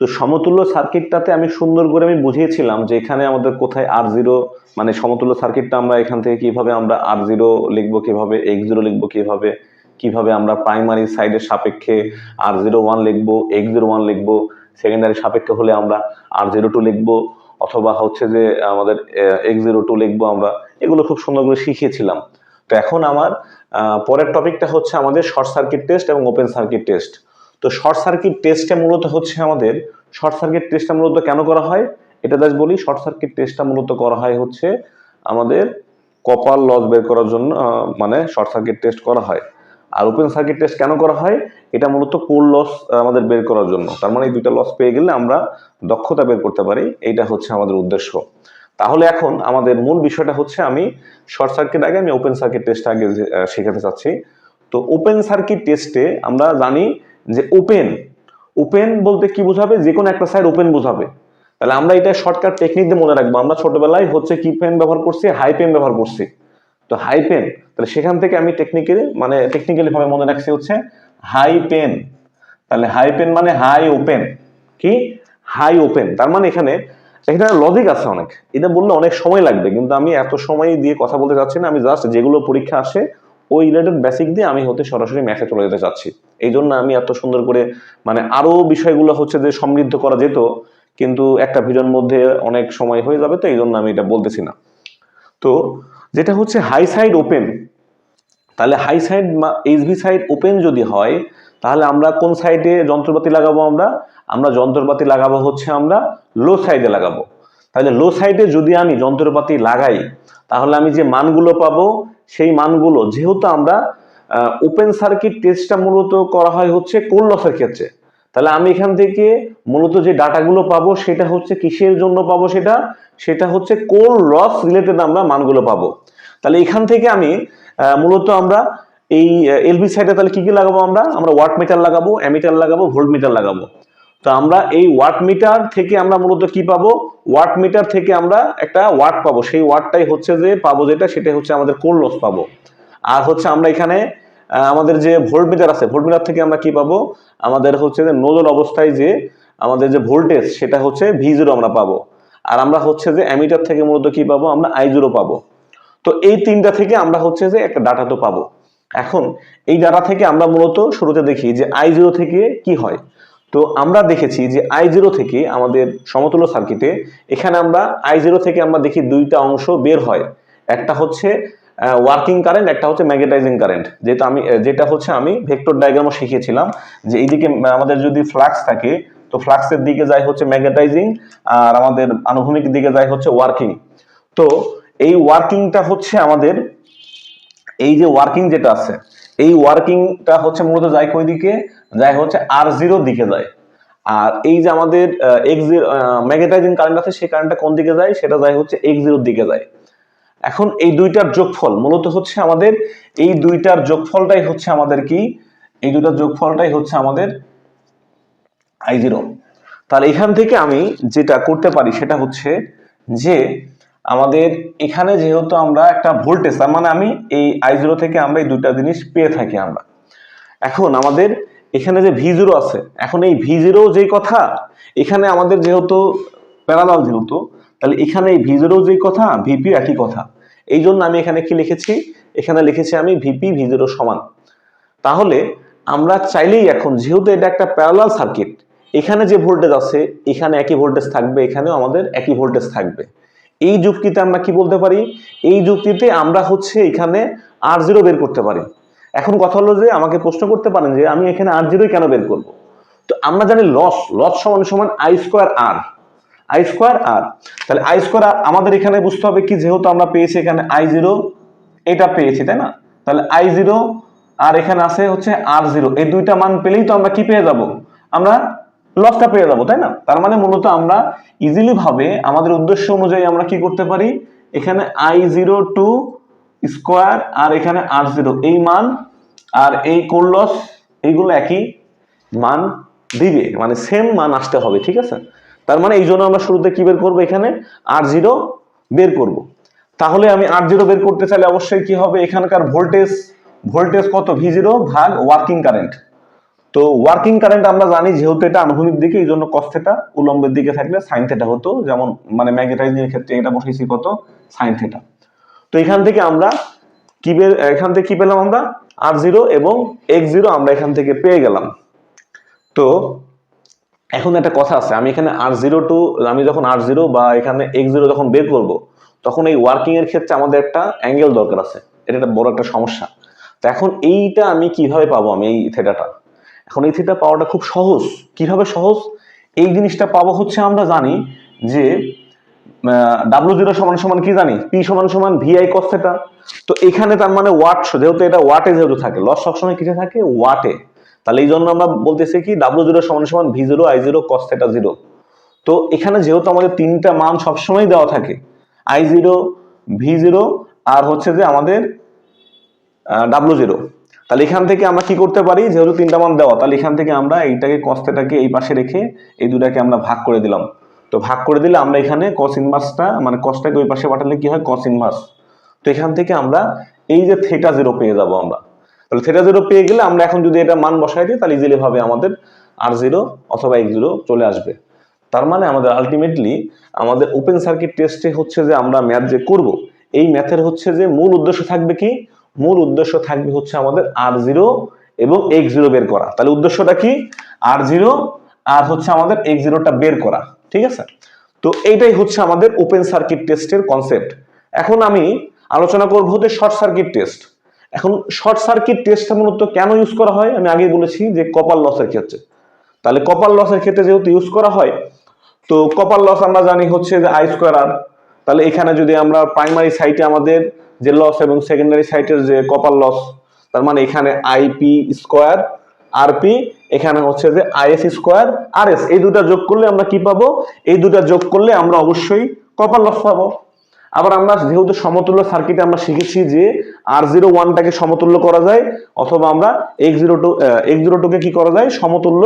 তো সমতুল্য সার্কিটটাতে আমি সুন্দর করে আমি বুঝিয়েছিলাম যে এখানে আমাদের কোথায় আর জিরো মানে সমতুল্য সার্কিটটা আমরা এখান থেকে কীভাবে আমরা আর জিরো লিখব, কীভাবে এক্স জিরো লিখব, কীভাবে কীভাবে আমরা প্রাইমারি সাইডের সাপেক্ষে আর জিরো ওয়ান লিখব এক্স জিরো ওয়ান লিখব সেকেন্ডারি সাপেক্ষে হলে আমরা আর জিরো টু লিখব, অথবা হচ্ছে যে আমাদের এক্স জিরো টু লিখব আমরা। এগুলো খুব সুন্দর করে শিখিয়েছিলাম। তো এখন আমার পরের টপিকটা হচ্ছে আমাদের শর্ট সার্কিট টেস্ট এবং ওপেন সার্কিট টেস্ট তো শর্ট সার্কিট টেস্টটা মূলত হচ্ছে আমাদের শর্ট সার্কিট টেস্টটা মূলত কেন করা হয়? এটা জাস্ট বলি শর্ট সার্কিট টেস্টটা মূলত করা হয় হচ্ছে আমাদের কপার লস বের করার জন্য মানে শর্ট সার্কিট টেস্ট করা হয়। আর ওপেন সার্কিট টেস্ট কেন করা হয়? এটা মূলত কোর লস আমাদের বের করার জন্য। তার মানে এই দুইটা লস পেয়ে গেলে আমরা দক্ষতা বের করতে পারি, এইটা হচ্ছে আমাদের উদ্দেশ্য। তাহলে এখন আমাদের মূল বিষয়টা হচ্ছে আমি শর্ট সার্কিট আগে, আমি ওপেন সার্কিট টেস্ট আগে শেখাতে চাচ্ছি। তো ওপেন সার্কিট টেস্টে আমরা জানি যে ওপেন ওপেন বলতে কি বোঝাবে? যে কোনো একটা সাইড ওপেন বোঝাবে। তাহলে আমরা এটা শর্টকাট টেকনিক দিয়ে মনে রাখব। আমরা ছোটবেলায় হচ্ছে কি পেন ব্যবহার করছি হাই পেন ব্যবহার করছি। তো হাই পেন তাহলে সেখান থেকে আমি টেকনিক্যালি মানে টেকনিক্যালি ভাবে মনে রাখছি হচ্ছে হাই পেন তাহলে হাই পেন মানে হাই ওপেন কি? হাই ওপেন তার মানে এখানে এখানে লজিক আছে অনেক। এটা বললে অনেক সময় লাগবে, কিন্তু আমি এত সময় দিয়ে কথা বলতে চাচ্ছি না। আমি জাস্ট যেগুলো পরীক্ষা আসে ওই রিলেটেড বেসিক দিয়ে আমি হতে সরাসরি ম্যাথে চলে যেতে চাচ্ছি। এই জন্য আমি এত সুন্দর করে মানে আরও বিষয়গুলো হচ্ছে যে সমৃদ্ধ করা যেত, কিন্তু একটা ভিডিওর মধ্যে অনেক সময় হয়ে যাবে তো, এই জন্য আমি এটা বলতেছি না। তো যেটা হচ্ছে হাই সাইড ওপেন তাহলে high side HV side open যদি হয়, তাহলে আমরা কোন সাইডে যন্ত্রপাতি লাগাবো আমরা? আমরা যন্ত্রপাতি লাগাবো হচ্ছে আমরা লো সাইডে লাগাবো। তাহলে লো সাইডে যদি আমি যন্ত্রপাতি লাগাই, তাহলে আমি যে মানগুলো পাবো সেই মানগুলো, যেহেতু আমরা ওপেন সার্কিট টেস্টটা মূলত করা হয় হচ্ছে কোর লসের ক্ষেত্রে। তাহলে আমি এখান থেকে মূলত যে ডাটাগুলো পাবো, সেটা হচ্ছে কিসের জন্য পাবো সেটা? সেটা হচ্ছে কোর লস রিলেটেড আমরা মানগুলো পাবো। তাহলে এখান থেকে আমি মূলত আমরা এই এলবি সাইডে তাহলে কি কি লাগাবো আমরা? আমরা ওয়াট মিটার লাগাবো অ্যামিটার লাগাবো ভোল্ট মিটার লাগাবো। তো আমরা এই ওয়াট মিটার থেকে আমরা মূলত কি পাবো? ওয়াট মিটার থেকে আমরা একটা ওয়াট পাবো। সেই ওয়াটটাই হচ্ছে যে পাবো যেটা সেটা হচ্ছে আমাদের কোর লস পাবো। আর হচ্ছে আমরা এখানে আমাদের যে ভোল্ট মিটার আছে ভোল্ট মিটার থেকে আমরা কি পাবো? আমাদের হচ্ছে যে নোজল অবস্থায় যে আমাদের যে ভোল্টেজ, সেটা হচ্ছে ভি জিরো আমরা পাবো। আর আমরা হচ্ছে যে অ্যামিটার থেকে মূলত কি পাবো? আমরা আই জিরো পাবো। তো এই তিনটা থেকে আমরা হচ্ছে যে একটা ডাটা তো পাবো। এখন এই ডাটা থেকে আমরা মূলত শুরুতে দেখি যে আই জিরো থেকে কি হয়। তো আমরা দেখেছি যে আই জিরো থেকে আমাদের সমতুল্য সার্কিটে এখানে আমরা আই জিরো থেকে আমরা দেখি দুইটা অংশ বের হয়। একটা হচ্ছে ওয়ার্কিং কারেন্ট একটা হচ্ছে ম্যাগনেটাইজিং কারেন্ট যেটা আমি যেটা হচ্ছে আমি ভেক্টর ডায়াগ্রামও শিখিয়েছিলাম যে এইদিকে আমাদের যদি ফ্লাক্স থাকে, তো ফ্লাক্সের দিকে যায় হচ্ছে ম্যাগনেটাইজিং আর আমাদের আনুভূমিক দিকে যায় হচ্ছে ওয়ার্কিং তো এই ওয়ার্কিংটা হচ্ছে আমাদের, এই যে ওয়ার্কিং যেটা আছে এই ওয়ার্কিংটা হচ্ছে মূলত যায় কই দিকে? যায় হচ্ছে আর জিরোর দিকে যায়। আর এই যে আমাদের এক্স ম্যাগনেটাইজিং কারেন্ট আছে, সেই কারেন্টটা কোন দিকে যায়? সেটা যায় হচ্ছে এক্স জিরোর দিকে যায়। এখন এই দুইটার যোগফল মূলত হচ্ছে আমাদের, এই দুইটার যোগফলটাই হচ্ছে আমাদের কি? এই দুইটার যোগফলটাই হচ্ছে আমাদের আই জিরো তাহলে এখান থেকে আমি যেটা করতে পারি সেটা হচ্ছে যে আমাদের এখানে যেহেতু আমরা একটা ভোল্টেজ তার মানে আমি এই আই জিরো থেকে আমরা এই দুইটা জিনিস পেয়ে থাকি আমরা। এখন আমাদের এখানে যে ভি জিরো আছে, এখন এই ভি জিরো যেই কথা, এখানে আমাদের যেহেতু প্যারালাল যেহেতু, তাহলে এখানে এই ভি জিরো যেই কথা ভিপি একই কথা। এই জন্য আমি এখানে কি লিখেছি? এখানে লিখেছি আমি ভিপি ভি জিরো সমান। তাহলে আমরা চাইলেই এখন, যেহেতু এটা একটা প্যারালাল সার্কিট এখানে যে ভোল্টেজ আছে, এখানে একই ভোল্টেজ থাকবে, এখানেও আমাদের একই ভোল্টেজ থাকবে। এই যুক্তিতে আমরা কি বলতে পারি? এই যুক্তিতে আমরা হচ্ছে এখানে আর জিরো বের করতে পারি। এখন কথা হলো যে আমাকে প্রশ্ন করতে পারেন যে আমি এখানে আর জিরোই কেন বের করব? তো আমরা জানি লস লস সমান সমান I square R I square R তাহলে আই স্কোয়ার আর আমাদের এখানে বুঝতে হবে কি? যেহেতু আমরা পেয়েছি এখানে আই জিরো এটা পেয়েছি, তাই না? তাহলে আই জিরো আর এখানে আছে হচ্ছে আর জিরো এই দুইটা মান পেলেই তো আমরা কি পেয়ে যাব? আমরা লসটা পেয়ে যাব, তাই না? তার মানে মূলত আমরা ইজিলি ভাবে আমাদের উদ্দেশ্য অনুযায়ী আমরা কি করতে পারি? এখানে I zero two square R এখানে আর জিরো এই মান আর এই কোর লস এইগুলো একই মান দিবে মানে সেম মান আসতে হবে, ঠিক আছে? তার মানে এই জন্য আমরা শুরুতে কি বের করব এখানে? আর জিরো বের করব। তাহলে আমি আর জিরো বের করতে চাইলে অবশ্যই কি হবে? এখানকার ভোল্টেজ ভোল্টেজ কত? ভি জিরো ভাগ ওয়ার্কিং কারেন্ট তো ওয়ার্কিং কারেন্ট আমরা জানি যেহেতু এটা আনুভূমিক দিকে, এই জন্য কস থেটা উলম্বের দিকে থাকলে সাইন থেটা হতো। যেমন মানে ম্যাগনেটাইজিং এর ক্ষেত্রে এটা বসেছি কত? সাইন থেটা তো এখান থেকে আমরা কি এখান থেকে কি পেলাম আমরা? আর জিরো এবং এক্স জিরো আমরা এখান থেকে পেয়ে গেলাম। তো এখন একটা কথা আছে, আমি এখানে আর জিরো টু আমি যখন আর জিরো বা এখানে এক্স জিরো যখন বের করব, তখন এই ওয়ার্কিং এর ক্ষেত্রে আমাদের একটা অ্যাঙ্গেল দরকার আছে। এটা একটা বড় একটা সমস্যা। তো এখন এইটা আমি কীভাবে পাবো আমি এই থেটাটা এখন এই থিটা পাওয়াটা খুব সহজ। কীভাবে সহজ? এই জিনিসটা পাবো হচ্ছে আমরা জানি যে ডাব্লু জিরো সমান সমান কি জানি? পি সমান সমান ভিআই কস থেটা তো এখানে তার মানে ওয়াট যেহেতু এটা ওয়াটে যেহেতু থাকে লস সবসময় কিসে থাকে? ওয়াটে তাহলে এই জন্য আমরা বলতেছি কি ডাব্লু জিরো সমান সমান V zero I zero cos theta zero তো এখানে যেহেতু আমাদের তিনটা মান সবসময় দেওয়া থাকে আই জিরো ভি জিরো আর হচ্ছে যে আমাদের ডাব্লু জিরো তাহলে এখান থেকে আমরা কি করতে পারি? যেহেতু তিনটা মান দেওয়া, তাহলে এখান থেকে আমরা এইটাকে কস্তেটাকে এই পাশে রেখে এই দুটাকে আমরা ভাগ করে দিলাম। তো ভাগ করে দিলে আমরা এখানে কস ইনভার্সটা মানে কসটাকে ওই পাশে পাঠালে কি হয়? কস ইনভার্স তো এখান থেকে আমরা এই যে থেটা জিরো পেয়ে যাব আমরা। তাহলে থেটা জিরো পেয়ে গেলে আমরা এখন যদি এটা মান বসাই দিই, তাহলে ইজিলি ভাবে আমাদের আর জিরো অথবা এক জিরো চলে আসবে। তার মানে আমাদের আলটিমেটলি আমাদের ওপেন সার্কিট টেস্টে হচ্ছে যে আমরা ম্যাথ যে করব, এই ম্যাথের হচ্ছে যে মূল উদ্দেশ্য থাকবে কি? মূল উদ্দেশ্য থাকবে হচ্ছে আমাদের আর জিরো এবং এক্স জিরো বের করা। তাহলে উদ্দেশ্যটা কি? আর জিরো আর হচ্ছে আমাদের এক্স জিরোটা বের করা, ঠিক আছে? তো এইটাই হচ্ছে আমাদের ওপেন সার্কিট টেস্টের কনসেপ্ট এখন আমি আলোচনা করব হচ্ছে শর্ট সার্কিট টেস্ট এখন শর্ট সার্কিট টেস্টটা মূলত কেন ইউজ করা হয়? আমি আগে বলেছি যে কপার লসের ক্ষেত্রে। তাহলে কপার লসের ক্ষেত্রে যেহেতু ইউজ করা হয়, তো কপার লস আমরা জানি হচ্ছে যে আই স্কোয়ার আর তাহলে এখানে যদি আমরা প্রাইমারি সাইটে আমাদের যে লস এবং সেকেন্ডারি সাইটের যে কপার লস তার মানে এখানে আইপি স্কোয়ার আরপি এখানে হচ্ছে যে আইএস স্কোয়ার আর এস এই দুটা যোগ করলে আমরা কি পাবো? এই দুটা যোগ করলে আমরা অবশ্যই কপার লস পাবো। আবার আমরা যেহেতু সমতুল্য সার্কিটে আমরা শিখেছি যে আর জিরো ওয়ানটাকে সমতুল্য করা যায়, অথবা আমরা X zero two X zero টুকে কি করা যায়? সমতুল্য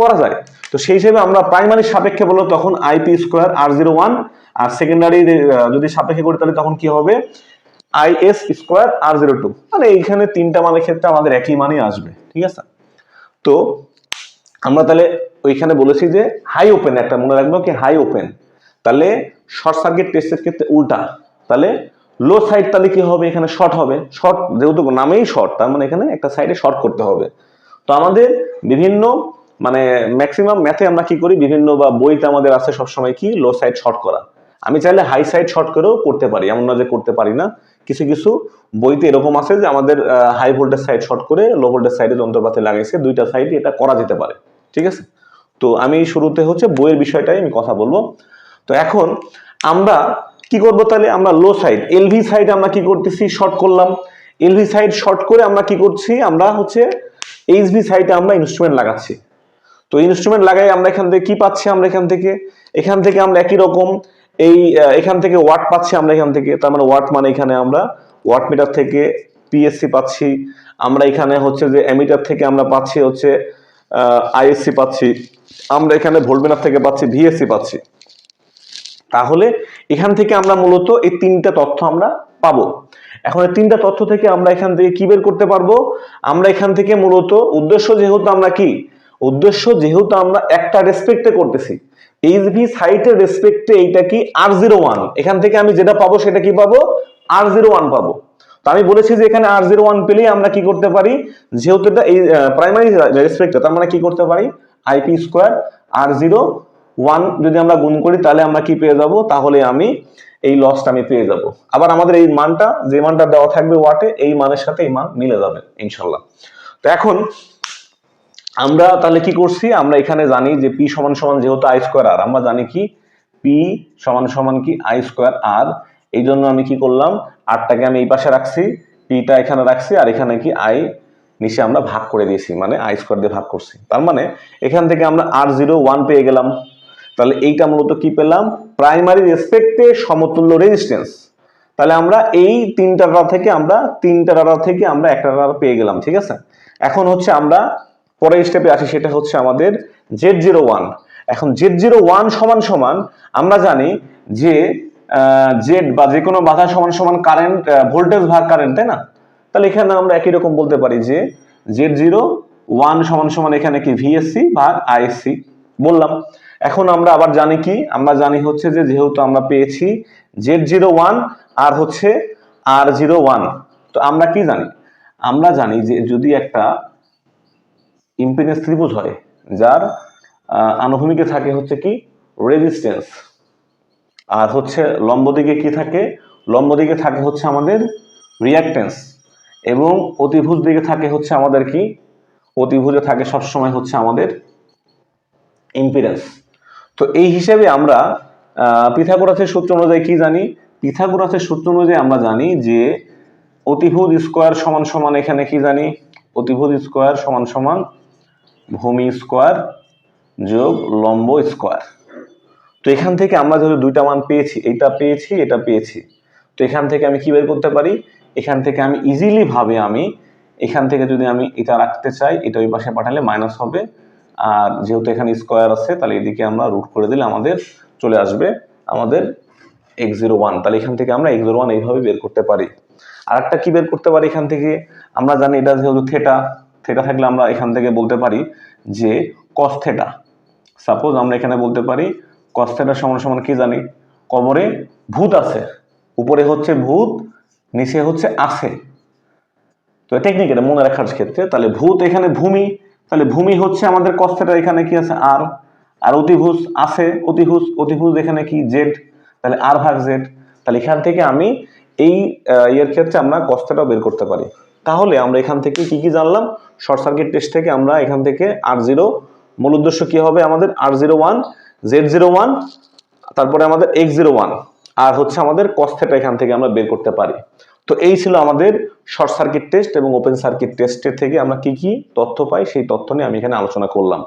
করা যায়। তো সেই হিসেবে আমরা প্রাইমারি সাপেক্ষে বলো তখন IP square R zero one আর সেকেন্ডারি যদি সাপেক্ষে করি তাহলে তখন কি হবে? I S square R zero two মানে এইখানে তিনটা মানের ক্ষেত্রে আমাদের একই মানই আসবে, ঠিক আছে? তো আমরা তাহলে ওইখানে বলেছি যে হাই ওপেন একটা মনে রাখব কি হাই ওপেন তাহলে শর্ট সার্কিট টেস্টের ক্ষেত্রে উল্টা। তাহলে লো সাইড তাহলে কি হবে? এখানে শর্ট হবে। শর্ট যেহেতু নামেই শর্ট তার মানে এখানে একটা সাইডে শর্ট করতে হবে। তো আমাদের বিভিন্ন মানে ম্যাক্সিমাম ম্যাথে আমরা কি করি? বিভিন্ন বা বইতে আমাদের আছে সবসময় কি? লো সাইড শর্ট করা। আমি চাইলে হাই সাইড শর্ট করেও করতে পারি, এমন না যে করতে পারি না। কিছু কিছু বইতে এরকম আছে যে আমাদের হাই ভোল্টেজ সাইড শর্ট করে লো ভোল্টেজ সাইডে যন্ত্রপাতি লাগাইছে, দুইটা সাইডে এটা করা যেতে পারে, ঠিক আছে? তো আমি শুরুতে হচ্ছে বইয়ের বিষয়টাই আমি কথা বলব। তো এখন আমরা কি করব তাহলে? আমরা লো সাইড এলভি সাইড আমরা কি করতেছি? শর্ট করলাম। এলভি সাইড শর্ট করে আমরা কি করছি? আমরা হচ্ছে এইচভি সাইডে আমরা ইনস্ট্রুমেন্ট লাগাচ্ছি। তো ইনস্ট্রুমেন্ট লাগাই আমরা এখান থেকে কি পাচ্ছি আমরা এখান থেকে? এখান থেকে আমরা একই রকম এই এখান থেকে ওয়াট পাচ্ছি আমরা এখান থেকে, তার মানে ওয়াট মানে এখানে আমরা ওয়াট মিটার থেকে পিএসসি পাচ্ছি। আমরা এখানে হচ্ছে যে অ্যামিটার থেকে আমরা পাচ্ছি হচ্ছে আইএসসি পাচ্ছি। আমরা এখানে ভোল্টমিটার থেকে পাচ্ছি ভিএসসি পাচ্ছি। তাহলে এখান থেকে আমরা মূলত এই তিনটা তথ্য আমরা পাবো। এখন এই তিনটা তথ্য থেকে আমরা এখান থেকে কি বের করতে পারব? আমরা এখান থেকে মূলত উদ্দেশ্য যেহেতু আমরা কি? উদ্দেশ্য যেহেতু আমরা একটা রেসপেক্টে করতেছি। এইচভি সাইটের রেসপেক্টে এইটা কি? আর জিরো ওয়ান এখান থেকে আমি যেটা পাবো সেটা কি পাবো? আর জিরো ওয়ান পাবো। তো আমি বলেছি যে এখানে আর জিরো ওয়ান পেলেই আমরা কি করতে পারি? যেহেতু এটা এই প্রাইমারি রেসপেক্টে তার মানে কি করতে পারি? IP square R zero one যদি আমরা গুণ করি, তাহলে আমরা কি পেয়ে যাব? তাহলে আমি এই লসটা আমি পেয়ে যাব। আবার আমাদের এই মানটা, যে মানটা দেওয়া থাকবে ওয়াটে এই মানের সাথে এই মান মিলে যাবে, ইনশাল্লাহ। তো এখন আমরা তাহলে কি করছি? আমরা এখানে জানি যে পি সমান সমান যেহেতু আই স্কোয়ার আর আমরা জানি কি? পি সমান সমান কি? আই স্কোয়ার আর এই জন্য আমি কি করলাম? আরটাকে আমি এই পাশে রাখছি পিটা এখানে রাখছি, আর এখানে কি? আই নিচে আমরা ভাগ করে দিয়েছি মানে আই স্কোয়ার দিয়ে ভাগ করছি। তার মানে এখান থেকে আমরা আর জিরো ওয়ান পেয়ে গেলাম। তাহলে এইটা মূলত কি পেলাম? প্রাইমারি রেসপেক্টে সমতুল্য রেজিস্ট্যান্স তাহলে আমরা এই তিনটা থেকে আমরা, তিনটা থেকে আমরা একটা পেয়ে গেলাম, ঠিক আছে? এখন হচ্ছে আমরা পরের স্টেপে আসি, সেটা হচ্ছে আমাদের জেড জিরো ওয়ান এখন জেড জিরো ওয়ান সমান সমান, আমরা জানি যে জেড বা যে কোনো বাধা সমান সমান কারেন্ট ভোল্টেজ ভাগ কারেন্ট তাই না? তাহলে এখানে আমরা একই রকম বলতে পারি যে জেড জিরো ওয়ান সমান সমান এখানে কি ভিএসসি ভাগ আইএসসি বললাম। এখন আমরা আবার জানি কি? আমরা জানি হচ্ছে যে, যেহেতু আমরা পেয়েছি জেড জিরো ওয়ান আর হচ্ছে আর জিরো ওয়ান তো আমরা কি জানি? আমরা জানি যে যদি একটা ইম্পিডেন্স ত্রিভুজ হয়, যার আনুভূমিকে থাকে হচ্ছে কি? রেজিস্ট্যান্স আর হচ্ছে লম্ব দিকে কি থাকে? লম্ব দিকে থাকে হচ্ছে আমাদের রিয়াক্টেন্স এবং অতিভুজ দিকে থাকে হচ্ছে আমাদের কি? অতিভুজে থাকে সবসময় হচ্ছে আমাদের ইম্পিডেন্স তো এই হিসেবে আমরা পিথাগোরাসের সূত্র অনুযায়ী কি জানি? পিথাগোরাসের সূত্র অনুযায়ী আমরা জানি যে অতিভুজ স্কোয়ার সমান সমান এখানে কি জানি? অতিভুজ স্কোয়ার সমান সমান ভূমি স্কোয়ার যোগ লম্ব স্কোয়ার। তো এখান থেকে আমরা যেহেতু দুইটা মান পেয়েছি এটা পেয়েছি এটা পেয়েছি। তো এখান থেকে আমি কি বের করতে পারি? এখান থেকে আমি ইজিলি ভাবে আমি এখান থেকে যদি আমি এটা রাখতে চাই, এটা ওই পাশে পাঠালে মাইনাস হবে। আর যেহেতু এখানে স্কোয়ার আছে, তাহলে এদিকে আমরা রুট করে দিলে আমাদের চলে আসবে আমাদের এক্স জিরো ওয়ান তাহলে এখান থেকে আমরা এক্স জিরো ওয়ান এইভাবে বের করতে পারি। আর একটা কি বের করতে পারি এখান থেকে? আমরা জানি এটা যেহেতু থেটা থেটা থাকলে আমরা এখান থেকে বলতে পারি যে কস থেটা সাপোজ আমরা এখানে বলতে পারি কস থেটা সমান সমান কি জানি? কবরে ভূত আছে। উপরে হচ্ছে ভূত, নিচে হচ্ছে আছে। তো টেকনিক এটা মনে রাখার ক্ষেত্রে, তাহলে ভূত এখানে ভূমি। তাহলে ভূমি হচ্ছে আমাদের কস্থেটা এখানে কি আছে? আর আর অতিভুজ আছে, অতিভুজ অতিভুজ এখানে কি? জেড তাহলে আর ভাগ জেড তাহলে এখান থেকে আমি এই ইয়ের ক্ষেত্রে আমরা কস্থেটাও বের করতে পারি। তাহলে আমরা এখান থেকে কি কি জানলাম? শর্ট সার্কিট টেস্ট থেকে আমরা এখান থেকে আর জিরো মূল উদ্দেশ্য কি হবে আমাদের? R zero one Z zero one তারপরে আমাদের এক্স জিরো ওয়ান আর হচ্ছে আমাদের কস্থেটা এখান থেকে আমরা বের করতে পারি। তো এই ছিল আমাদের শর্ট সার্কিট টেস্ট এবং ওপেন সার্কিট টেস্টের থেকে আমরা কি কি তথ্য পাই, সেই তথ্য নিয়ে আমি এখানে আলোচনা করলাম।